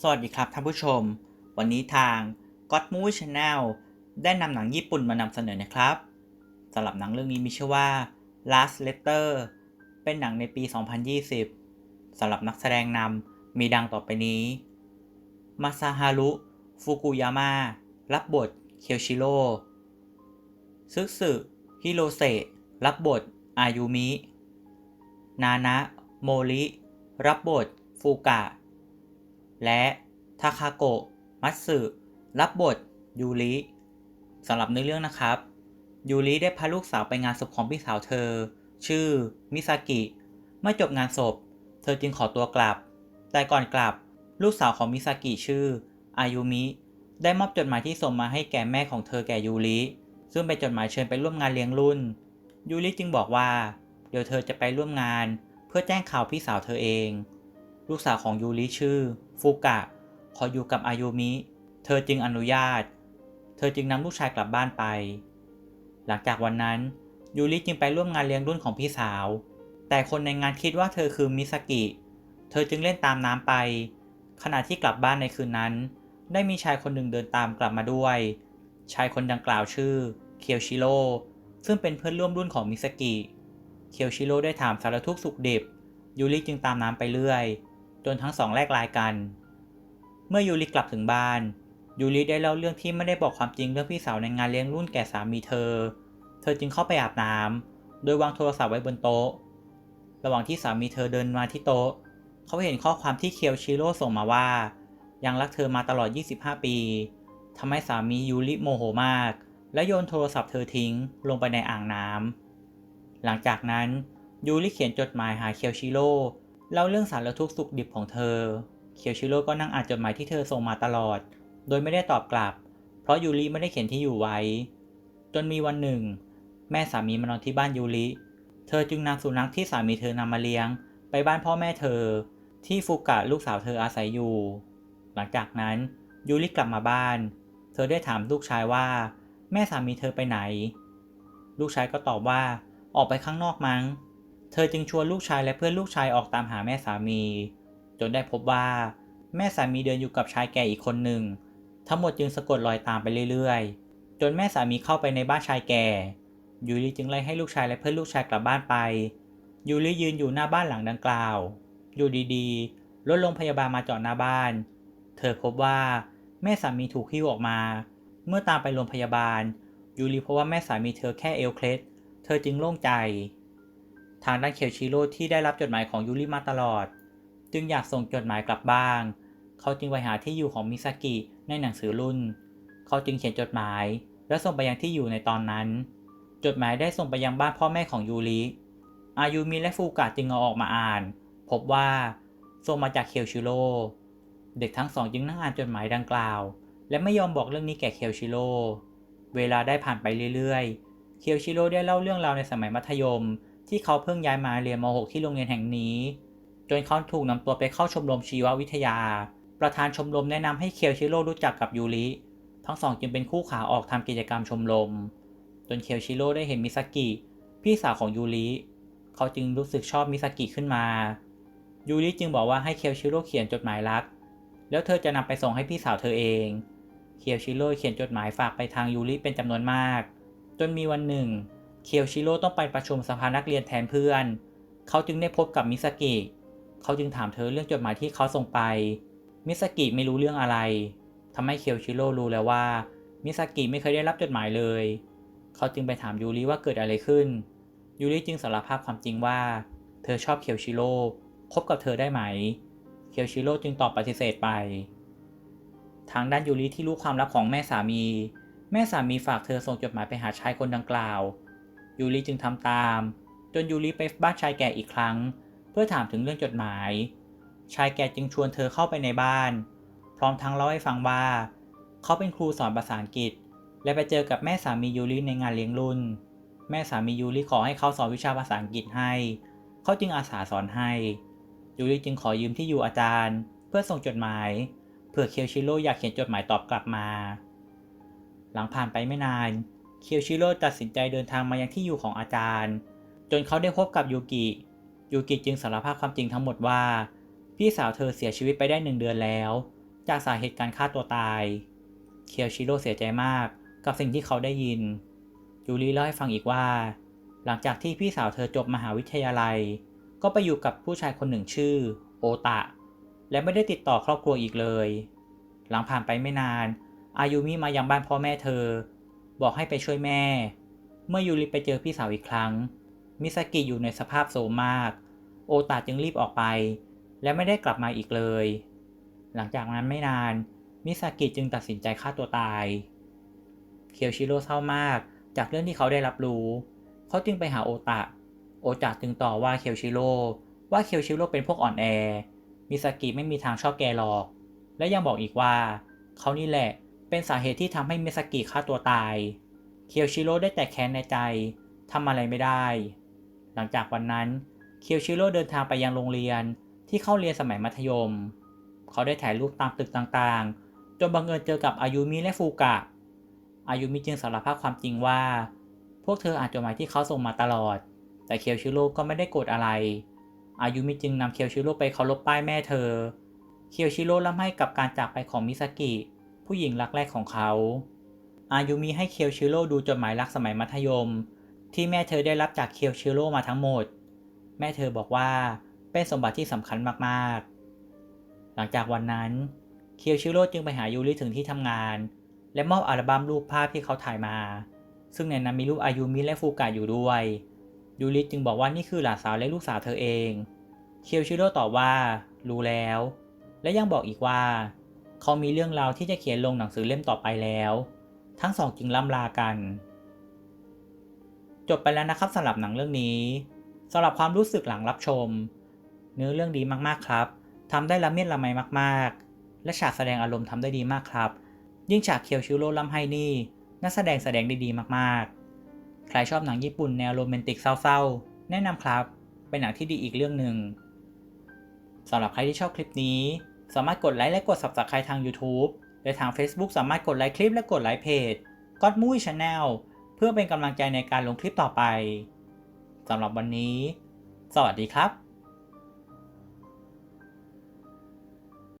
สวัสดีครับท่านผู้ชม วันนี้ทาง God Movie Channel ได้นำหนังญี่ปุ่นมานำเสนอนะครับสำหรับหนังเรื่องนี้มีชื่อว่า Last Letter เป็นหนังในปี 2020สำหรับนักแสดงนำมีดังต่อไปนี้มาซาฮารุฟุกุยาม่ารับบทเคียวชิโร่ซึสึฮิโรเซะรับบทอายุมิ นานะ โมริ รับบทฟูกะ และทาคาโกะมัตสึรับบทยูริสำหรับในอเรื่องนะครับยูริได้พาลูกสาวไปงานศพของพี่สาวเธอ ชื่อมิซากิ เมื่อจบงานศพ เธอจึงขอตัวกลับ แต่ก่อนกลับ ลูกสาวของมิซากิชื่อ อายุมิ ได้มอบจดหมายที่ส่งมาให้แก่แม่ของเธอแก่ยูริ ซึ่งเป็นจดหมายเชิญไปร่วมงานเลี้ยงรุ่น ยูริจึงบอกว่า เดี๋ยวเธอจะไปร่วมงาน เพื่อแจ้งข่าวพี่สาวเธอเอง ลูกสาวของยูริชื่อ ฟูกะขออยู่กับอายุมิ เธอจึงอนุญาต เธอจึงนำลูกชายกลับบ้านไป หลังจากวันนั้นยูริจึงไปร่วมงานเลี้ยงรุ่นของพี่สาว แต่คนในงานคิดว่าเธอคือมิสกิ เธอจึงเล่นตามน้ำไป ขณะที่กลับบ้านในคืนนั้น ได้มีชายคนหนึ่งเดินตามกลับมาด้วย ชายคนดังกล่าวชื่อ เคียวชิโร่ ซึ่งเป็นเพื่อนร่วมรุ่นของมิสกิ เคียวชิโร่ได้ถามสารทุกข์สุขดิบยูริจึงตามน้ำไปเรื่อย จนทั้งสองแลกลายกัน เมื่อยูริกลับถึงบ้านยูริได้เล่าเรื่องที่ไม่ได้บอกความจริงเรื่องพี่สาวในงานเลี้ยงรุ่นแก่สามีเธอ เธอจึงเข้าไปอาบน้ำโดยวางโทรศัพท์ไว้บนโต๊ะ ระหว่างที่สามีเธอเดินมาที่โต๊ะ เขาเห็นข้อความที่เคียวชิโร่ส่งมาว่า ยังรักเธอมาตลอด 25 ปีทำให้สามียูริโมโหมาก และโยนโทรศัพท์เธอทิ้งลงไปในอ่างน้ำหลังจากนั้นยูริเขียนจดหมายหาเคียวชิโร่ เล่าเรื่องสารทุกข์สุขดิบของเธอ เคียวชิโร่ก็นั่งอ่านจดหมายที่เธอส่งมาตลอด โดยไม่ได้ตอบกลับ เพราะยูริไม่ได้เขียนที่อยู่ไว้ จนมีวันหนึ่ง แม่สามีมานอนที่บ้านยูริ เธอจึงนำสุนัขที่สามีเธอนำมาเลี้ยง ไปบ้านพ่อแม่เธอ ที่ฟุกะลูกสาวเธออาศัยอยู่ หลังจากนั้นยูริกลับมาบ้าน เธอได้ถามลูกชายว่า แม่สามีเธอไปไหน ลูกชายก็ตอบว่า ออกไปข้างนอกมั้ง เธอจึงชวนลูกชายและเพื่อนลูกชายออกตามหาแม่สามี จนได้พบว่าแม่สามีเดินอยู่กับชายแก่อีกคนหนึ่ง ทั้งหมดจึงสะกดรอยตามไปเรื่อยๆ จนแม่สามีเข้าไปในบ้านชายแก่ ยูริจึงไล่ให้ลูกชายและเพื่อนลูกชายกลับบ้านไป ยูริยืนอยู่หน้าบ้านหลังดังกล่าว อยู่ดีๆ รถโรงพยาบาลมาจอดหน้าบ้าน เธอพบว่าแม่สามีถูกหิ้วออกมา เมื่อตามไปโรงพยาบาล ยูริพบว่าแม่สามีเธอแค่เอวเคล็ด เธอจึงโล่งใจ ทางด้านเคียวชิโร่ที่ได้รับจดหมายของยูริมาตลอด จึงอยากส่งจดหมายกลับบ้าง เขาจึงไปหาที่อยู่ของมิซากิในหนังสือรุ่น เขาจึงเขียนจดหมาย และส่งไปยังที่อยู่ในตอนนั้น จดหมายได้ส่งไปยังบ้านพ่อแม่ของยูริอายุมิและฟูกะจึงเอาออกมาอ่าน พบว่าส่งมาจากเคียวชิโร่เด็กทั้งสองจึงนั่งอ่านจดหมายดังกล่าว และไม่ยอมบอกเรื่องนี้แก่เคียวชิโร่เวลาได้ผ่านไปเรื่อยๆ เคียวชิโร่ได้เล่าเรื่องราวในสมัยมัธยม ที่เขาเพิ่งย้ายมาเรียนม .6 ที่โรงเรียนแห่งนี้ จนเขาถูกนำตัวไปเข้าชมรมชีววิทยา ประธานชมรมแนะนำให้เคียวชิโร่รู้จักกับยูริ ทั้งสองจึงเป็นคู่ขาออกทำกิจกรรมชมรม จนเคียวชิโร่ได้เห็นมิซากิ พี่สาวของยูริ เขาจึงรู้สึกชอบมิซากิขึ้นมา ยูริจึงบอกว่าให้เคียวชิโร่เขียนจดหมายรัก แล้วเธอจะนำไปส่งให้พี่สาวเธอเอง เคียวชิโร่เขียนจดหมายฝากไปทางยูริเป็นจำนวนมาก จนมีวันหนึ่ง เคียวชิโร่ต้องไปประชุมสภานักเรียนแทนเพื่อน เขาจึงได้พบกับมิซากิ เขาจึงถามเธอเรื่องจดหมายที่เขาส่งไป มิซากิไม่รู้เรื่องอะไรทำให้เคียวชิโร่รู้แล้วว่า มิซากิไม่เคยได้รับจดหมายเลย เขาจึงไปถามยูริว่าเกิดอะไรขึ้น ยูริจึงสารภาพความจริงว่า เธอชอบเคียวชิโร่ คบกับเธอได้ไหม เคียวชิโร่จึงตอบปฏิเสธไป ทางด้านยูริที่รู้ความลับของแม่สามี แม่สามีฝากเธอส่งจดหมายไปหาชายคนดังกล่าว ยูริจึงทำตาม จนยูริไปบ้านชายแก่อีกครั้ง เพื่อถามถึงเรื่องจดหมาย ชายแก่จึงชวนเธอเข้าไปในบ้าน พร้อมทั้งเล่าให้ฟังว่า เขาเป็นครูสอนภาษาอังกฤษ และไปเจอกับแม่สามียูริในงานเลี้ยงรุ่น แม่สามียูริขอให้เขาสอนวิชาภาษาอังกฤษให้ เขาจึงอาสาสอนให้ ยูริจึงขอยืมที่อยู่อาจารย์ เพื่อส่งจดหมายเผื่อเคียวชิโร่อยากเขียนจดหมายตอบกลับมา หลังผ่านไปไม่นาน เคียวชิโร่ตัดสินใจเดินทางมายังที่อยู่ของอาจารย์ จนเขาได้พบกับยูกิ ยูกิจึงสารภาพความจริงทั้งหมดว่า พี่สาวเธอเสียชีวิตไปได้หนึ่งเดือนแล้ว จากสาเหตุการฆ่าตัวตาย เคียวชิโร่เสียใจมากกับสิ่งที่เขาได้ยิน ยูริเล่าให้ฟังอีกว่า หลังจากที่พี่สาวเธอจบมหาวิทยาลัย ก็ไปอยู่กับผู้ชายคนหนึ่งชื่อ โอตะ และไม่ได้ติดต่อครอบครัวอีกเลย หลังผ่านไปไม่นาน อายุมิมายังบ้านพ่อแม่เธอ บอกให้ไปช่วยแม่ เมื่อยูริไปเจอพี่สาวอีกครั้ง มิสกิอยู่ในสภาพโซมาก โอตาจึงรีบออกไป และไม่ได้กลับมาอีกเลย หลังจากนั้นไม่นาน มิสกิจึงตัดสินใจฆ่าตัวตาย เคียวชิโร่เศร้ามาก จากเรื่องที่เขาได้รับรู้ เขาจึงไปหาโอตะ โอตะจึงต่อว่าเคียวชิโร่ว่าเคียวชิโร่เป็นพวกอ่อนแอ มิสกิไม่มีทางชอบแกหรอก และยังบอกอีกว่า เขานี่แหละ เป็นสาเหตุที่ทำให้มิสกิฆ่าตัวตาย เคียวชิโร่ได้แต่แค้นในใจทำอะไรไม่ได้ หลังจากวันนั้น เคียวชิโร่เดินทางไปยังโรงเรียนที่เข้าเรียนสมัยมัธยม เขาได้ถ่ายรูปตามตึกต่างๆ จนบังเอิญเจอกับอายุมิและฟูกะ อายุมิจึงสารภาพความจริงว่า พวกเธออ่านจดหมายที่เขาส่งมาตลอด แต่เคียวชิโร่ก็ไม่ได้โกรธอะไร อายุมิจึงนำเคียวชิโร่ไปเคารพป้ายแม่เธอ เคียวชิโร่ร่ำไห้กับการจากไปของมิสกิ ผู้หญิงรักแรกของเขา อายุมิให้เคียวชิโร่ดูจดหมายรักสมัยมัธยม ที่แม่เธอได้รับจากเคียวชิโร่มาทั้งหมด แม่เธอบอกว่าเป็นสมบัติที่สำคัญมากๆ หลังจากวันนั้นเคียวชิโร่จึงไปหายูริถึงที่ทำงาน และมอบอัลบั้มรูปภาพที่เขาถ่ายมา ซึ่งในนั้นมีรูปอายุมิและฟูกะอยู่ด้วยยูริจึงบอกว่านี่คือหลานสาวและลูกสาวเธอเอง เคียวชิโร่ตอบว่า รู้แล้ว และยังบอกอีกว่า เขามีเรื่องราวที่จะเขียนลงหนังสือเล่มต่อไปแล้ว ทั้งสองจึงล่ำลากัน จบไปแล้วนะครับสำหรับหนังเรื่องนี้สำหรับความรู้สึกหลังรับชม เนื้อเรื่องดีมากๆครับทำได้ละเมียดละไมมากๆ และฉากแสดงอารมณ์ทำได้ดีมากครับ ยิ่งฉากเคียวชิโร่ล่ำไห้นี่นักแสดงแสดงได้ดีมากๆ ใครชอบหนังญี่ปุ่นแนวโรแมนติกเศร้าๆ แนะนำครับ เป็นหนังที่ดีอีกเรื่องหนึ่งสำหรับใครที่ชอบคลิปนี้ สามารถกดไลค์และกด Subscribe ทาง YouTube และทาง Facebook สามารถกดไลค์คลิปและกดไลค์เพจ God Movie Channel เพื่อเป็นกำลังใจในการลงคลิปต่อไปสำหรับวันนี้ สวัสดีครับ